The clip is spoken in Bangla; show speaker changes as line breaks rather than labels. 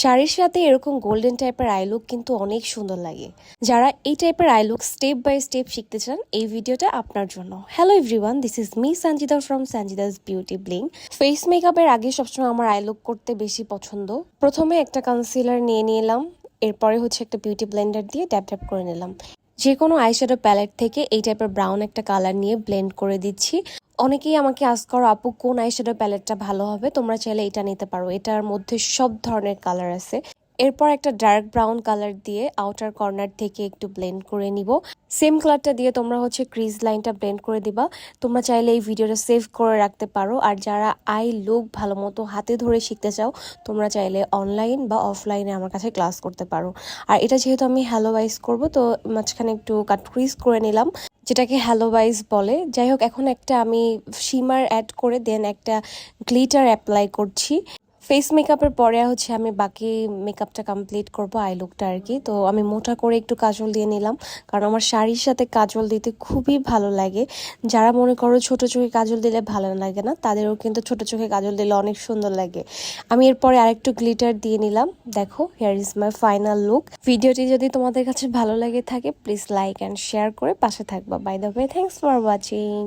শাড়ির সাথে এরকম গোল্ডেন টাইপের আই লুক কিন্তু অনেক সুন্দর লাগে। যারা এই টাইপের eye look step by step শিখতে চান, এই ভিডিওটা আপনার জন্য। Hello everyone this is me Sanjida from Sanjida's beauty bling face মেকআপের আগে সবসময় আমার আই লুক করতে বেশি পছন্দ। প্রথমে একটা কনসিলার নিয়ে নিলাম, এরপরে হচ্ছে একটা বিউটি ব্লেন্ডার দিয়ে ট্যাপ ট্যাপ করে নিলাম। যে কোনো আইশ্যাডো প্যালেট থেকে এই টাইপের ব্রাউন একটা কালার নিয়ে ব্লেন্ড করে দিচ্ছি। অনেকেই আমাকে আস করো, আপু, কোন আইশ্যাডো প্যালেটটা ভালো হবে? তোমরা চাইলে এটা নিতে পারো। এটার মধ্যে সব ধরনের কালার আছে। এরপর একটা ডার্ক ব্রাউন কালার দিয়ে আউটার কর্নার থেকে একটু ব্লেন্ড করে নিব। সেম কালারটা দিয়ে তোমরা হচ্ছে ক্রিজ লাইনটা ব্লেন্ড করে দিবা। তোমরা চাইলে এই ভিডিওটা সেভ করে রাখতে পারো। আর যারা আই লুক ভালো মতো হাতে ধরে শিখতে চাও, তোমরা চাইলে অনলাইন বা অফলাইনে আমার কাছে ক্লাস করতে পারো। আর এটা যেহেতু আমি হ্যালো ওয়াইজ করব, তো মাঝখানে একটু কাট ক্রিজ করে নিলাম। যেটাকে হ্যালো ওয়াইজ বলে। যাই হোক, এখন একটা আমি শিমার অ্যাড করে দেন একটা গ্লিটার অ্যাপ্লাই করছি। ফেস মেকআপের পরে হচ্ছে আমি বাকি মেকআপটা কমপ্লিট করব আই লুকটা আর কি তো আমি মোটা করে একটু কাজল দিয়ে নিলাম, কারণ আমার শাড়ির সাথে কাজল দিতে খুবই ভালো লাগে। যারা মনে করো ছোট চোখে কাজল দিলে ভালো লাগে না, তাদেরও কিন্তু ছোট চোখে কাজল দিলে অনেক সুন্দর লাগে। আমি এরপরে আরেকটু গ্লিটার দিয়ে নিলাম। দেখো here is my final look ভিডিওটি যদি তোমাদের কাছে ভালো লাগে থাকে প্লিজ লাইক অ্যান্ড শেয়ার করে পাশে থাকবা। By the way thanks for watching